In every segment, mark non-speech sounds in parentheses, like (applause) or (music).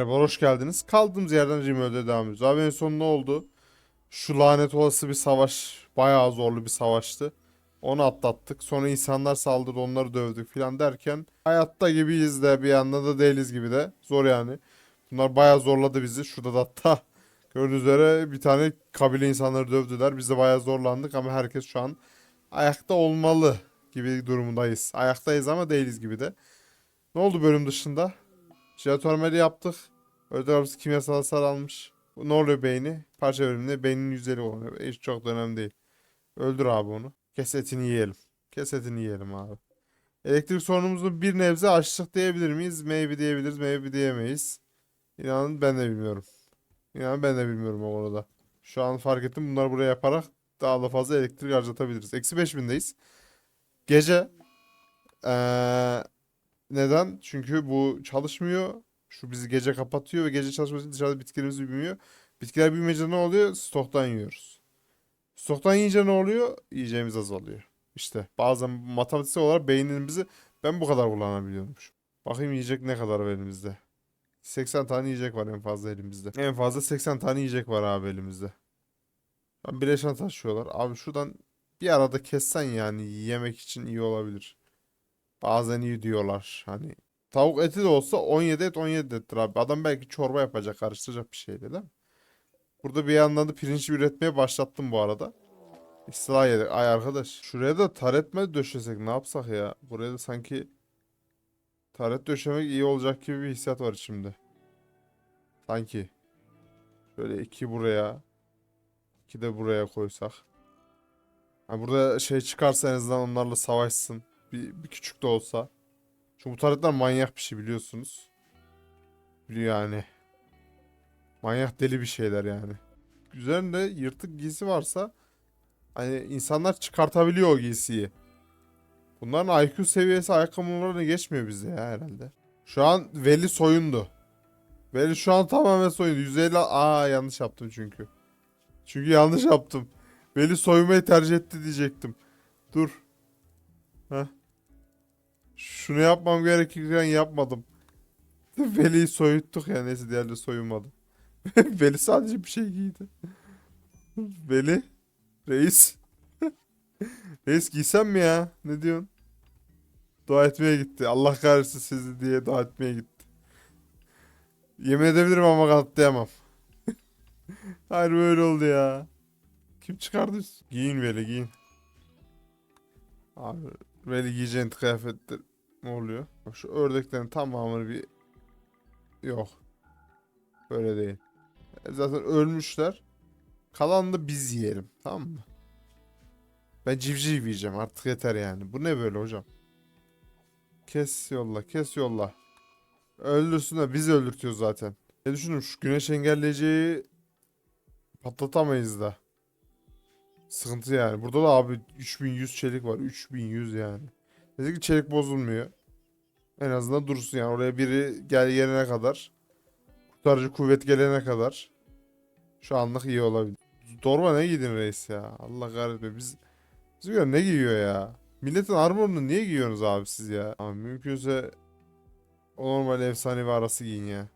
Merhaba hoş geldiniz. Kaldığımız yerden Rimöl'de devam ediyoruz. Abi en son ne oldu? Şu lanet olası bir savaş. Bayağı zorlu bir savaştı. Onu atlattık. Sonra insanlar saldırdı onları dövdük filan derken hayatta gibiyiz de bir yandan da değiliz gibi de. Zor yani. Bunlar bayağı zorladı bizi. Şurada da hatta gördüğünüz üzere bir tane kabile insanları dövdüler. Biz de bayağı zorlandık ama herkes şu an ayakta olmalı gibi durumundayız. Ayaktayız ama değiliz gibi de. Ne oldu bölüm dışında? Jeotermali yaptık. Hapsi kimyasal hasar almış. Ne oluyor beyni? Parça bölümünde beynin yüzeli oluyor. Hiç çok da önemli değil. Öldür abi onu. Kes etini yiyelim. Kes etini yiyelim abi. Elektrik sorunumuzu bir nebze aştık diyebilir miyiz? Maybe diyebiliriz, maybe diyemeyiz. İnanın ben de bilmiyorum. İnanın ben de bilmiyorum o konuda. Şu an fark ettim bunları buraya yaparak daha da fazla elektrik harcatabiliriz. Eksi 5000'deyiz. Gece eee neden? Çünkü bu çalışmıyor. Şu bizi gece kapatıyor ve gece çalışması için dışarıda bitkilerimiz büyümüyor. Bitkiler büyümeyince ne oluyor? Stoktan yiyoruz. Stoktan yiyince ne oluyor? Yiyeceğimiz azalıyor. İşte bazen matematiksel olarak beynimizi ben bu kadar kullanabiliyormuşum. Bakayım yiyecek ne kadar var elimizde. 80 tane yiyecek var en fazla elimizde. En fazla 80 tane yiyecek var abi elimizde. Lan bileşen taşıyorlar. Abi şuradan bir arada kessen yani yemek için iyi olabilir. Bazen iyi diyorlar. Hani tavuk eti de olsa 17 et 17 ettir abi. Adam belki çorba yapacak, karıştıracak bir şey değil mi? Burada bir yandan da pirinç üretmeye başlattım bu arada. İstila yedik. Ay arkadaş. Şuraya da taretme döşesek ne yapsak ya? Buraya da sanki taret döşemek iyi olacak gibi bir hissiyat var şimdi. Sanki. Böyle iki buraya. iki de buraya koysak. Ha burada şey çıkarsa en azından onlarla savaşsın. Bir, bir küçük de olsa. Çünkü bu taretler manyak bir şey biliyorsunuz. Biliyor yani. Manyak deli bir şeyler yani. Üzerinde yırtık giysi varsa hani insanlar çıkartabiliyor o giysiyi. Bunların IQ seviyesi ayakkabılarına geçmiyor bize ya herhalde. Şu an Veli soyundu. Veli şu an tamamen soyundu. 150 aa yanlış yaptım çünkü. Çünkü yanlış yaptım. Veli soymayı tercih etti diyecektim. Dur. Heh. Şunu yapmam gerekirken yapmadım. (laughs) Veli'yi soyuttuk ya neyse diğerleri soyunmadı. (laughs) Veli sadece bir şey giydi. (laughs) Veli. Reis. Reis giysem mi ya? Ne diyorsun? Dua etmeye gitti. Allah kahretsin sizi diye dua etmeye gitti. Yemin edebilirim ama kanıtlayamam. Hayır böyle oldu ya. Kim çıkardı? Giyin Veli giyin. Abi Veli giyeceğin kıyafetler ne oluyor? Bak Şu ördeklerin tamamını bir yok. Böyle değil. Zaten ölmüşler. Kalanını da biz yiyelim. Tamam mı? Ben civciv yiyeceğim artık yeter yani. Bu ne böyle hocam? Kes yolla, kes yolla. Öldürsün de biz öldürtüyor zaten. Ne düşündüm şu güneş engelleyiciyi patlatamayız da. Sıkıntı yani. Burada da abi 3100 çelik var. 3100 yani. Dedi ki çelik bozulmuyor. En azından dursun yani. Oraya biri gel gelene kadar. Kurtarıcı kuvvet gelene kadar. Şu anlık iyi olabilir. Dorma ne giydin reis ya? Allah kahretme biz biz göre ne giyiyor ya? Milletin armorunu niye giyiyorsunuz abi siz ya? Abi mümkünse o normal efsanevi arası giyin ya.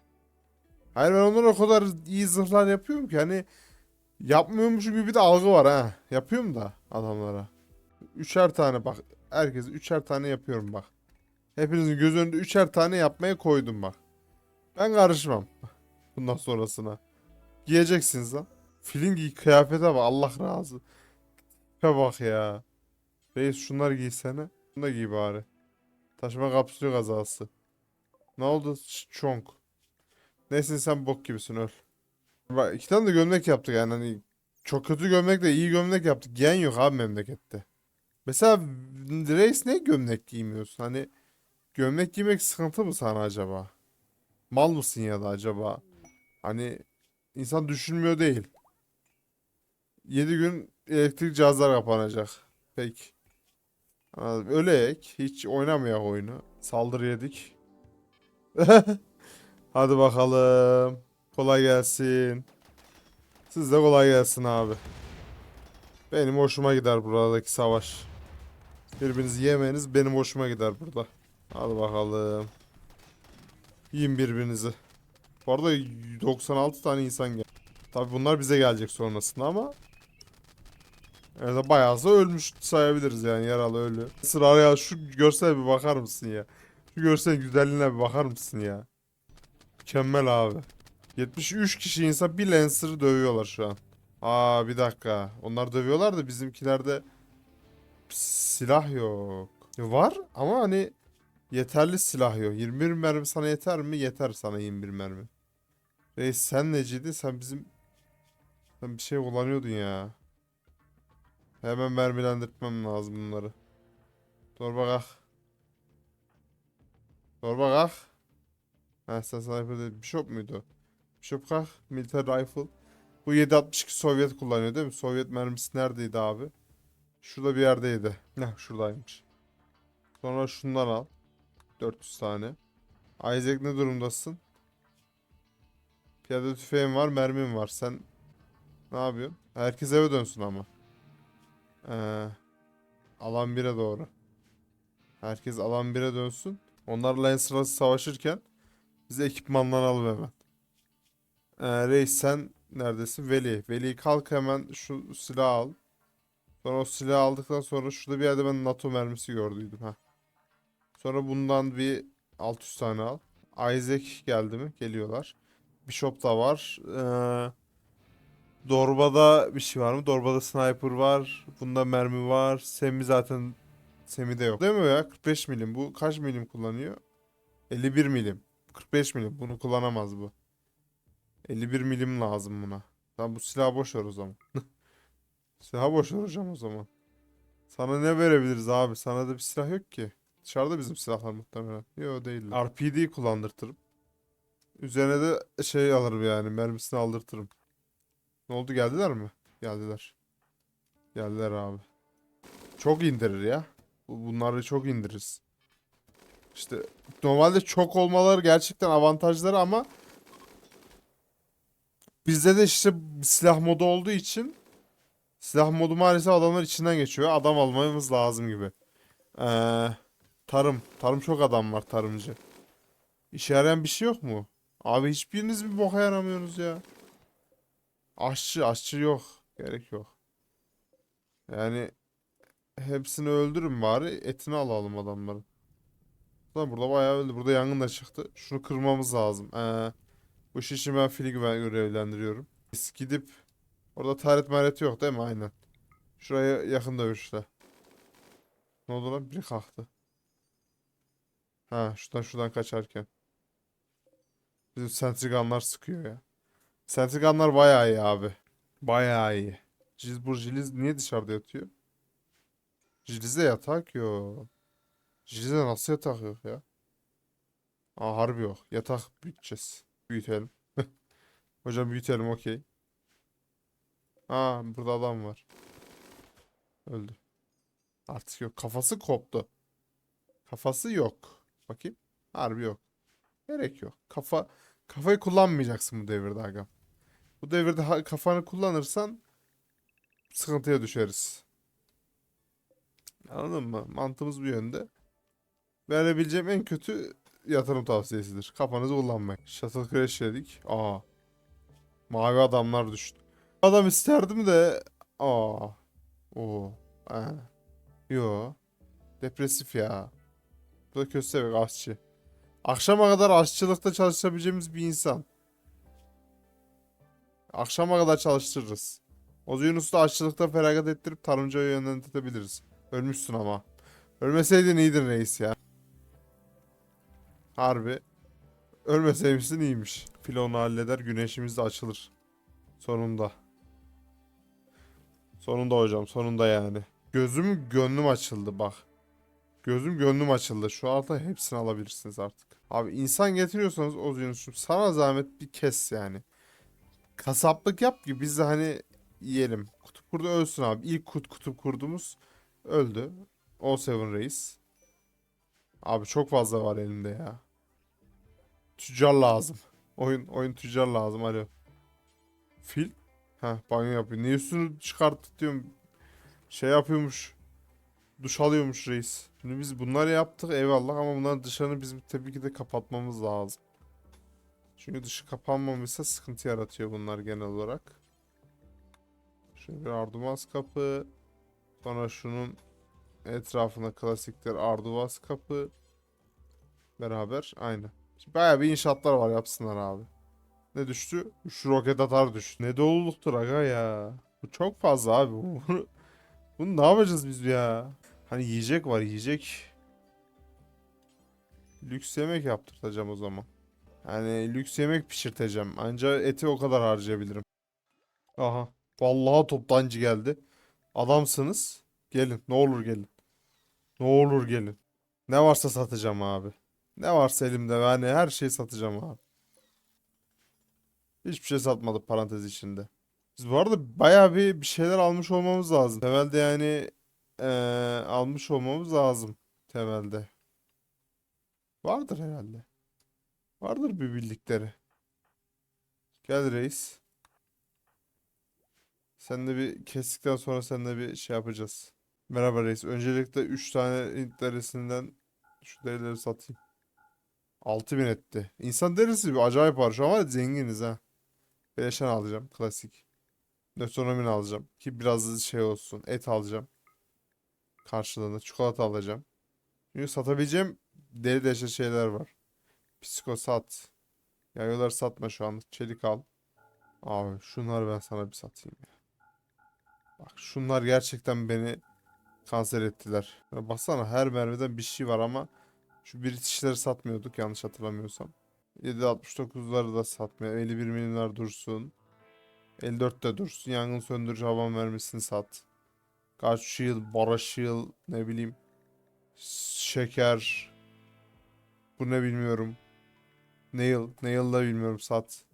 Hayır ben onlara o kadar iyi zırhlar yapıyorum ki hani yapmıyormuşum gibi bir de algı var ha. Yapıyorum da adamlara. Üçer tane bak. Herkese üçer tane yapıyorum bak. Hepinizin göz önünde üçer tane yapmaya koydum bak. Ben karışmam. (laughs) Bundan sonrasına. Giyeceksiniz lan. Filin giy kıyafete bak Allah razı. Tipe bak ya. Reis şunlar giysene. Bunu da giy bari. Taşıma kapsülü kazası. Ne oldu? Çonk. Neyse sen bok gibisin öl. Bak iki tane de gömlek yaptık yani hani çok kötü gömlek de iyi gömlek yaptık. Giyen yok abi memlekette. Mesela reis ne gömlek giymiyorsun? Hani gömlek giymek sıkıntı mı sana acaba? Mal mısın ya da acaba? Hani insan düşünmüyor değil. 7 gün elektrik cihazlar kapanacak. Peki. Ölek. Hiç oynamayak oyunu. Saldırı yedik. (laughs) Hadi bakalım. Kolay gelsin. Siz de kolay gelsin abi. Benim hoşuma gider buradaki savaş. Birbirinizi yemeniz benim hoşuma gider burada. Hadi bakalım. Yiyin birbirinizi. Bu arada 96 tane insan geldi. Tabi bunlar bize gelecek sonrasında ama yani bayağısı ölmüş sayabiliriz yani yaralı ölü. Sıra ya şu görsele bir bakar mısın ya? Şu görselin güzelliğine bir bakar mısın ya? Mükemmel abi. 73 kişi insan bir Lancer'ı dövüyorlar şu an. Aa bir dakika. Onlar dövüyorlar da bizimkilerde silah yok. Var ama hani yeterli silah yok. 21 mermi sana yeter mi? Yeter sana 21 mermi. Reis sen neciydi? Sen bizim sen bir şey kullanıyordun ya. Hemen mermilendirtmem lazım bunları. Torba kalk. Torba kalk. Ha sen sniper değil. Bishop muydu? Bishop kalk. Military rifle. Bu 762 Sovyet kullanıyor değil mi? Sovyet mermisi neredeydi abi? Şurada bir yerdeydi. Ne şuradaymış. Sonra şundan al. 400 tane. Isaac ne durumdasın? Piyade tüfeğim var, mermim var. Sen ne yapıyorsun? Herkes eve dönsün ama. Ee, alan 1'e doğru. Herkes alan 1'e dönsün. Onlar Lancer'la savaşırken biz ekipmanlanalım hemen. Ee, reis sen neredesin? Veli. Veli kalk hemen şu silahı al. Sonra o silahı aldıktan sonra şurada bir yerde ben NATO mermisi gördüydüm ha. Sonra bundan bir 600 tane al. Isaac geldi mi? Geliyorlar. Bishop da var. Ee, Dorbada bir şey var mı? Dorbada sniper var. Bunda mermi var. Semi zaten Semi'de yok. Değil mi ya? 45 milim. Bu kaç milim kullanıyor? 51 milim. 45 milim. Bunu kullanamaz bu. 51 milim lazım buna. Tamam bu silahı boş ver o zaman. (laughs) Silahı boş hocam o zaman. Sana ne verebiliriz abi? Sana da bir silah yok ki. Dışarıda bizim silahlar muhtemelen. Yok değil. RPD kullandırtırım. Üzerine de şey alırım yani. Mermisini aldırtırım. Ne oldu geldiler mi? Geldiler. Geldiler abi. Çok indirir ya. Bu- Bunları çok indiririz. İşte normalde çok olmaları gerçekten avantajları ama bizde de işte silah modu olduğu için silah modu maalesef adamlar içinden geçiyor. Adam almamız lazım gibi. Ee, tarım. Tarım çok adam var tarımcı. İşe yarayan bir şey yok mu? Abi hiçbiriniz bir boka yaramıyorsunuz ya. Aşçı, aşçı yok. Gerek yok. Yani hepsini öldürün bari etini alalım adamların. Lan burada bayağı öldü. Burada yangın da çıktı. Şunu kırmamız lazım. Ee, bu işi ben fili görevlendiriyorum. Gidip orada taret maret yok değil mi? Aynen. Şuraya yakın dövüşle. Ne oldu lan? Biri kalktı. Ha şuradan şuradan kaçarken. Bizim sentriganlar sıkıyor ya. Sentriganlar bayağı iyi abi. Bayağı iyi. Cizbur Jiliz niye dışarıda yatıyor? Jiliz'de yatak yok. Jiliz'de nasıl yatak yok ya? Aa harbi yok. Yatak büyüteceğiz. Büyütelim. (laughs) Hocam büyütelim okey. Aa burada adam var. Öldü. Artık yok. Kafası koptu. Kafası yok. Bakayım. Harbi yok. Gerek yok. Kafa kafayı kullanmayacaksın bu devirde aga. Bu devirde ha- kafanı kullanırsan sıkıntıya düşeriz. Anladın mı? Mantığımız bu yönde. Verebileceğim en kötü yatırım tavsiyesidir. Kafanızı kullanmak. Shuttle crash dedik. Aa. Mavi adamlar düştü. Adam isterdim de. Aa. Oo. Yo. Depresif ya. Bu da köstebek aşçı. Akşama kadar aşçılıkta çalışabileceğimiz bir insan. Akşama kadar çalıştırırız. Ozu Yunus'u aşçılıkta feragat ettirip tarımcıya yönlendirebiliriz. Ölmüşsün ama. Ölmeseydin iyiydin reis ya. Harbi. Ölmeseymişsin iyiymiş. Filonu halleder güneşimiz de açılır. Sonunda. Sonunda hocam sonunda yani. Gözüm gönlüm açıldı bak. Gözüm gönlüm açıldı. Şu alta hepsini alabilirsiniz artık. Abi insan getiriyorsanız Oz Yunus'um sana zahmet bir kes yani. Kasaplık yap ki biz de hani yiyelim. Kutup kurdu ölsün abi. İlk kut kutup kurdumuz öldü. O Seven Reis. Abi çok fazla var elimde ya. Tüccar lazım. Oyun oyun tüccar lazım alo. Fil? Ha banyo yapıyor. Niye üstünü çıkarttı diyorum. Şey yapıyormuş. Duş alıyormuş reis. Şimdi biz bunları yaptık eyvallah ama bunların dışarını bizim tabii ki de kapatmamız lazım. Çünkü dışı kapanmamışsa sıkıntı yaratıyor bunlar genel olarak. Şöyle bir ardumaz kapı. Sonra şunun etrafına klasikler arduvaz kapı. Beraber aynı. Şimdi bayağı bir inşaatlar var yapsınlar abi. Ne düştü? Şu roket atar düştü. Ne doluluktur aga ya. Bu çok fazla abi. Bunu ne yapacağız biz ya? Hani yiyecek var yiyecek. Lüks yemek yaptırtacağım o zaman. Yani lüks yemek pişirteceğim. Anca eti o kadar harcayabilirim. Aha. Vallahi toptancı geldi. Adamsınız. Gelin. Ne olur gelin. Ne olur gelin. Ne varsa satacağım abi. Ne varsa elimde yani her şeyi satacağım abi. Hiçbir şey satmadık parantez içinde. Biz bu arada bayağı bir, bir şeyler almış olmamız lazım. Temelde yani eee, almış olmamız lazım. Temelde. Vardır herhalde. Vardır bir bildikleri. Gel reis. Sen de bir kestikten sonra sen de bir şey yapacağız. Merhaba reis. Öncelikle 3 tane Hint derisinden şu derileri satayım. 6000 etti. İnsan derisi bir acayip var şu an var ya zenginiz ha. Bileşen alacağım. Klasik. Nötronomin alacağım. Ki biraz şey olsun. Et alacağım. Karşılığında çikolata alacağım. Çünkü satabileceğim deli deşe şeyler var. Psiko sat. Yayılar satma şu anlık. Çelik al. Abi şunları ben sana bir satayım ya. Bak şunlar gerçekten beni kanser ettiler. Baksana her mermiden bir şey var ama şu British'leri satmıyorduk yanlış hatırlamıyorsam. 7.69'ları da satmıyor. 51 milimler dursun. 54 de dursun. Yangın söndürücü hava mermisini sat. Kaç shield, bara shield, ne bileyim. Şeker. Bu ne bilmiyorum. Nail, Nail da bilmiyorum sat.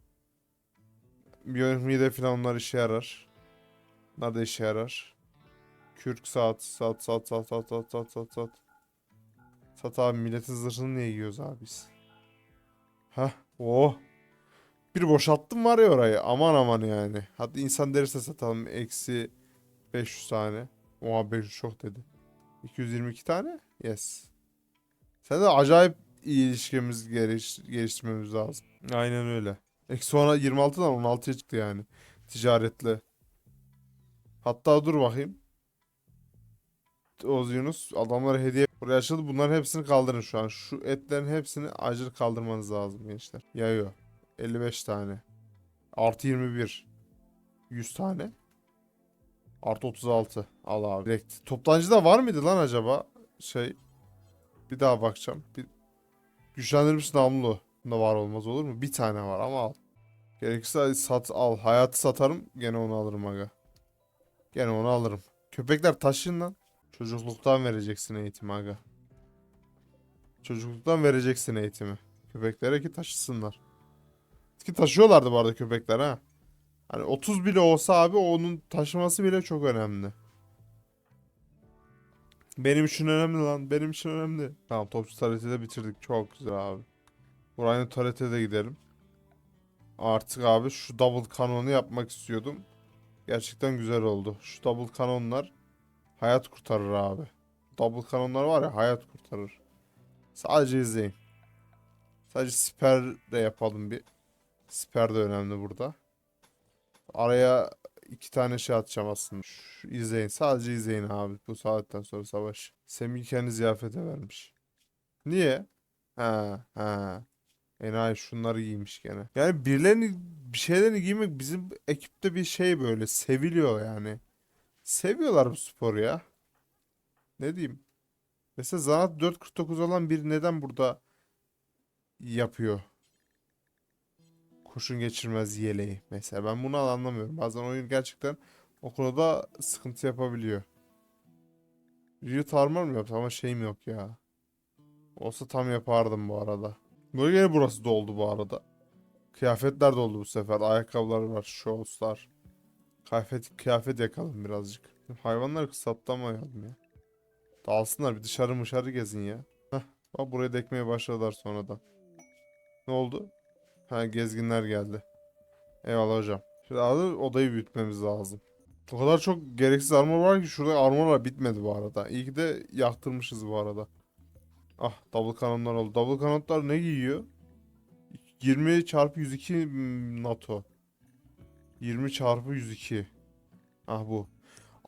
Biyonik mide falan onlar işe yarar. Bunlar da işe yarar. Kürk sat, sat, sat, sat, sat, sat, sat, sat, sat. Sat abi milletin zırhını niye giyiyoruz abi biz? Hah, oh. Bir boşalttım var ya orayı. Aman aman yani. Hadi insan derisi satalım. Eksi 500 tane. Oha 500 çok dedi. 222 tane? Yes. Sen de acayip iyi ilişkimiz geliş, geliştirmemiz lazım. Aynen öyle. Eksi sonra 26'dan 16'ya çıktı yani. Ticaretle. Hatta dur bakayım. Oz Yunus adamlara hediye buraya açıldı. Bunların hepsini kaldırın şu an. Şu etlerin hepsini acil kaldırmanız lazım gençler. Yayıyor. 55 tane. Artı 21. 100 tane. Artı 36. Al abi. Direkt. Toptancıda var mıydı lan acaba? Şey. Bir daha bakacağım. Bir... Güçlendirilmiş namlu. Bunda var olmaz olur mu? Bir tane var ama al. Gerekirse sat al. Hayatı satarım. Gene onu alırım aga. Gene onu alırım. Köpekler taşıyın lan. Çocukluktan vereceksin eğitimi aga. Çocukluktan vereceksin eğitimi. Köpeklere ki taşısınlar. Ki taşıyorlardı bu arada köpekler ha. Hani 30 bile olsa abi onun taşıması bile çok önemli. Benim için önemli lan. Benim için önemli. Tamam topçu tarihte de bitirdik. Çok güzel abi. Buraya tuvalete de gidelim. Artık abi şu double kanonu yapmak istiyordum. Gerçekten güzel oldu. Şu double kanonlar hayat kurtarır abi. Double kanonlar var ya hayat kurtarır. Sadece izleyin. Sadece siper de yapalım bir. Siper de önemli burada. Araya iki tane şey atacağım aslında. Şu, izleyin. Sadece izleyin abi. Bu saatten sonra savaş. Semih kendi ziyafete vermiş. Niye? Ha ha. Enayi şunları giymiş gene. Yani birilerini bir şeylerini giymek bizim ekipte bir şey böyle seviliyor yani. Seviyorlar bu sporu ya. Ne diyeyim? Mesela Zanat 449 olan biri neden burada yapıyor? Kurşun geçirmez yeleği. Mesela ben bunu anlamıyorum. Bazen oyun gerçekten o konuda sıkıntı yapabiliyor. Riot armor mu yaptı ama şeyim yok ya. Olsa tam yapardım bu arada. Böyle gene burası doldu bu arada. Kıyafetler doldu bu sefer. Ayakkabılar var, shortslar. Kıyafet, kıyafet yakalım birazcık. Hayvanları kısaltlamayalım ya. Dağılsınlar bir dışarı mışarı gezin ya. Heh, bak buraya da ekmeye başladılar sonradan. Ne oldu? Ha gezginler geldi. Eyvallah hocam. Şimdi abi odayı büyütmemiz lazım. O kadar çok gereksiz armor var ki şurada armorlar bitmedi bu arada. İyi ki de yaktırmışız bu arada. Ah double kanonlar oldu. Double kanonlar ne giyiyor? 20 çarpı 102 mm, NATO. 20 çarpı 102. Ah bu.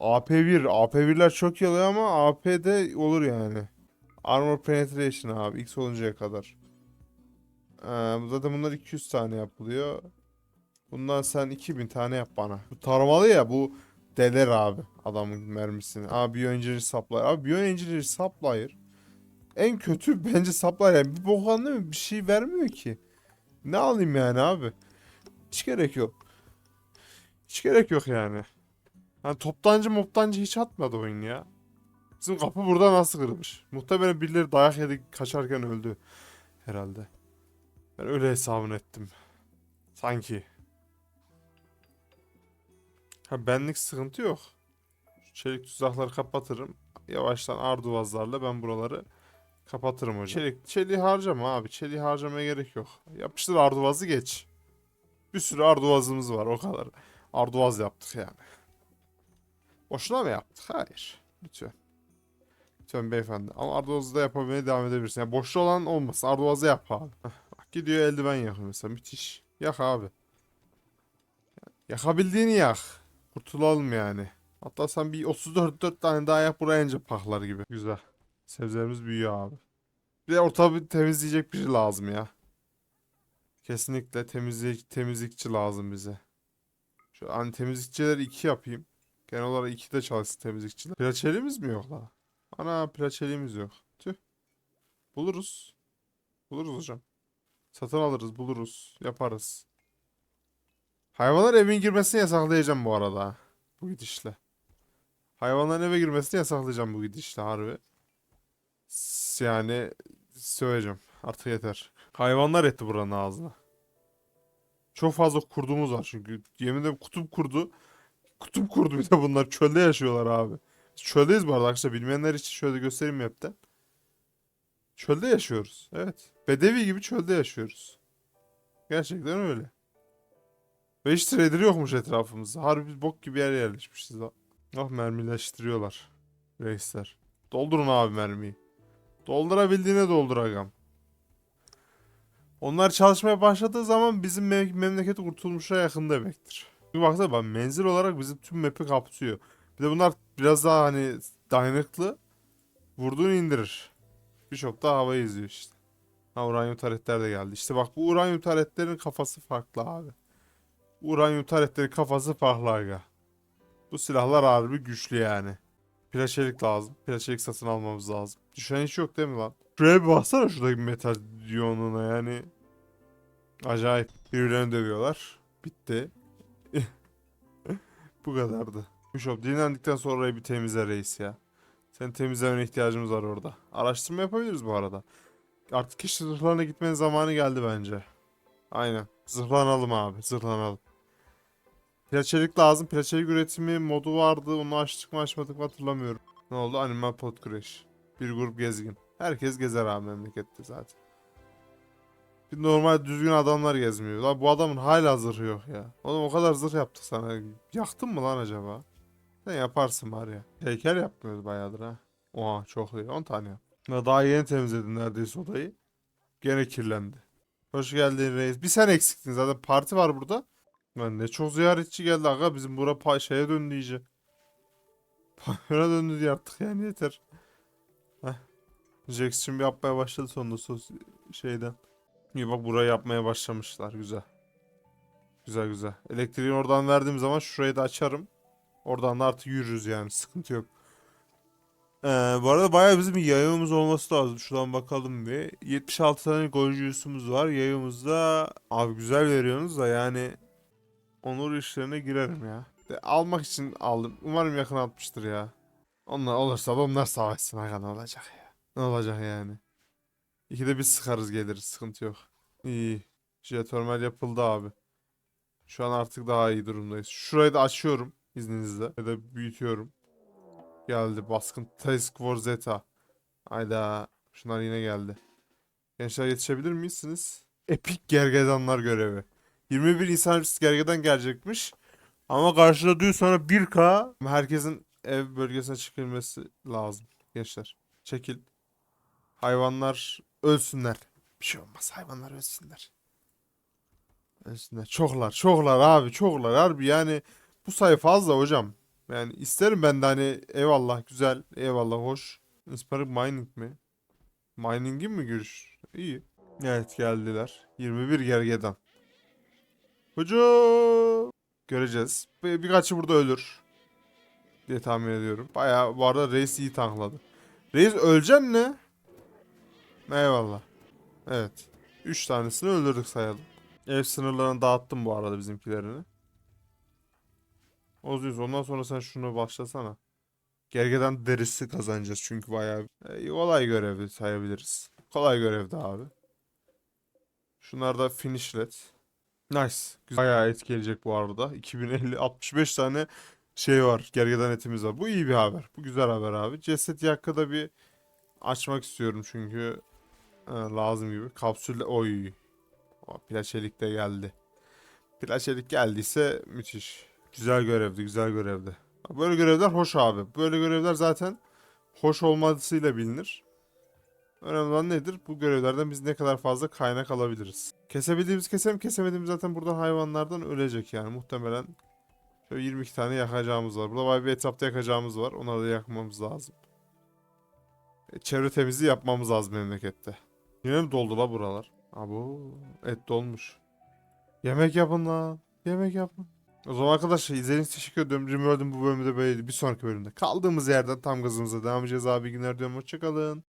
AP1. AP1'ler çok oluyor ama AP'de olur yani. Armor Penetration abi. X oluncaya kadar. Ee, zaten bunlar 200 tane yapılıyor. Bundan sen 2000 tane yap bana. Bu taramalı ya bu deler abi adamın mermisini. Abi Bioengineer Supplier. Abi Bioengineer Supplier en kötü (laughs) bence Supplier. Yani bir bok anlamıyor. Bir şey vermiyor ki. Ne alayım yani abi? Hiç gerek yok. Hiç gerek yok yani. Hani toptancı moptancı hiç atmadı oyun ya. Bizim kapı burada nasıl kırılmış? Muhtemelen birileri dayak yedi kaçarken öldü. Herhalde. Ben öyle hesabını ettim. Sanki. Ha benlik sıkıntı yok. Şu çelik tuzakları kapatırım. Yavaştan arduvazlarla ben buraları kapatırım hocam. Çelik, çeliği harcama abi. Çeliği harcamaya gerek yok. Yapıştır arduvazı geç. Bir sürü arduvazımız var o kadar. Arduvaz yaptık yani. Boşuna mı yaptık? Hayır. Lütfen. Lütfen beyefendi. Ama arduvazı da yapabilmeye devam edebilirsin. Yani boşta olan olmasın. Arduvazı yap abi. Gidiyor eldiven yakıyor mesela. Müthiş. Yak abi. Yakabildiğini yak. Kurtulalım yani. Hatta sen bir 34 tane daha yap buraya ince paklar gibi. Güzel. Sebzelerimiz büyüyor abi. Bir de ortalığı temizleyecek biri lazım ya. Kesinlikle temizlik, temizlikçi lazım bize. Şu hani temizlikçileri iki yapayım. Genel olarak iki de çalışsın temizlikçiler. Plaçelimiz mi yok la? Ana plaçelimiz yok. Tüh. Buluruz. Buluruz hocam. Satın alırız, buluruz, yaparız. Hayvanlar evin girmesini yasaklayacağım bu arada. Bu gidişle. Hayvanların eve girmesini yasaklayacağım bu gidişle harbi. Yani söyleyeceğim. Artık yeter. Hayvanlar etti buranın ağzına. Çok fazla kurdumuz var çünkü. Yemin ederim kutup kurdu. Kutup kurdu bir de bunlar. Çölde yaşıyorlar abi. Çöldeyiz bu arada arkadaşlar. Bilmeyenler için şöyle göstereyim map'ten. Çölde yaşıyoruz. Evet. Bedevi gibi çölde yaşıyoruz. Gerçekten öyle. Ve hiç trader yokmuş etrafımızda. Harbi bok gibi yer yerleşmişiz. Ah mermileştiriyorlar. Reisler. Doldurun abi mermiyi. Doldurabildiğine doldur agam. Onlar çalışmaya başladığı zaman bizim me- memleket kurtulmuşa yakın demektir. Bir baksana bak menzil olarak bizim tüm map'i kapsıyor. Bir de bunlar biraz daha hani dayanıklı. Vurduğunu indirir. Birçok da havayı izliyor işte. Ha uranyum taretler de geldi. İşte bak bu uranyum taretlerin kafası farklı abi. Uranyum taretlerin kafası farklı aga. Bu silahlar harbi güçlü yani. Plaçelik lazım. Plaçelik satın almamız lazım. Düşen hiç yok değil mi lan? Şuraya bir baksana şuradaki metal yoğunluğuna yani. Acayip. Birbirlerini dövüyorlar. Bitti. (laughs) Bu kadardı. Bishop dinlendikten sonra orayı bir temizle reis ya. Senin temizlemene ihtiyacımız var orada. Araştırma yapabiliriz bu arada. Artık kişi zırhlarına gitmenin zamanı geldi bence. Aynen. Zırhlanalım abi. Zırhlanalım. Plaçelik lazım. Plaçelik üretimi modu vardı. Onu açtık mı açmadık mı hatırlamıyorum. Ne oldu? Animal Pod Crash. Bir grup gezgin. Herkes gezer abi memlekette zaten. Bir normal düzgün adamlar gezmiyor. Lan bu adamın hala zırhı yok ya. Oğlum o kadar zırh yaptık sana. Yaktın mı lan acaba? Sen yaparsın var ya. Heykel yapmıyoruz bayağıdır ha. Oha çok iyi. 10 tane yap. Ya Daha yeni temizledin neredeyse odayı. Gene kirlendi. Hoş geldin reis. Bir sen eksiktin zaten. Parti var burada. Lan ne çok ziyaretçi geldi aga. Bizim bura pa şeye döndü iyice. Pavyona döndü diye artık yani yeter. Heh. Jax şimdi yapmaya başladı sonunda sos şeyden. İyi bak burayı yapmaya başlamışlar. Güzel. Güzel güzel. Elektriği oradan verdiğim zaman şurayı da açarım. Oradan da artık yürürüz yani. Sıkıntı yok. Ee, bu arada bayağı bizim yayımız olması lazım. Şuradan bakalım bir. 76 tane golcüsümüz var. Yayımızda abi güzel veriyorsunuz da yani onur işlerine girerim ya. De, almak için aldım. Umarım yakın atmıştır ya. Onlar olursa da onlar savaşsın. Aga ne olacak ya. Ne olacak yani. İkide bir sıkarız geliriz. Sıkıntı yok. İyi. Jeotermal yapıldı abi. Şu an artık daha iyi durumdayız. Şurayı da açıyorum izninizle. Ya da büyütüyorum. Geldi baskın Task Force Zeta. Hayda. Şunlar yine geldi. Gençler yetişebilir miyisiniz? Epik gergedanlar görevi. 21 insan gergedan gelecekmiş. Ama karşıladığı sonra 1K herkesin ev bölgesine çekilmesi lazım. Gençler. Çekil. Hayvanlar ölsünler. Bir şey olmaz hayvanlar ölsünler. Aslında çoklar, çoklar abi, çoklar harbi yani bu sayı fazla hocam. Yani isterim ben de hani eyvallah güzel, eyvallah hoş. Inspiring Mining mi? Mining'in mi görüş? İyi. Evet geldiler. 21 gergedan. Hocam. Göreceğiz. Bir, birkaçı burada ölür. Diye tahmin ediyorum. Bayağı bu arada Reis iyi tankladı. Reis öleceksin ne? Eyvallah. Evet. 3 tanesini öldürdük sayalım. Ev sınırlarını dağıttım bu arada bizimkilerini. Ozyuz ondan sonra sen şunu başlasana. Gergeden derisi kazanacağız çünkü bayağı e, kolay görevdi sayabiliriz. Kolay görevdi abi. Şunlar da finishlet. Nice. Güzel. Bayağı et gelecek bu arada. 2050 65 tane şey var. Gergeden etimiz var. Bu iyi bir haber. Bu güzel haber abi. Ceset yakada bir açmak istiyorum çünkü e, lazım gibi. Kapsülle oy. O plaçelik de geldi. Plaçelik geldiyse müthiş. Güzel görevdi, güzel görevdi. Böyle görevler hoş abi. Böyle görevler zaten hoş olmasıyla bilinir. Önemli olan nedir? Bu görevlerden biz ne kadar fazla kaynak alabiliriz. Kesebildiğimiz keselim, kesemediğimiz zaten buradan hayvanlardan ölecek yani muhtemelen. Şöyle 22 tane yakacağımız var. Burada bayağı bir etapta yakacağımız var. Onları da yakmamız lazım. E, çevre temizliği yapmamız lazım memlekette. Yine mi doldu la buralar? Abo et dolmuş. Yemek yapın lan. Yemek yapın. O zaman arkadaşlar izlediğiniz için teşekkür ediyorum. Rimworld'ün bu bölümü de böyleydi. Bir sonraki bölümde kaldığımız yerden tam gazımıza devam edeceğiz abi. Günler diyorum. Hoşçakalın.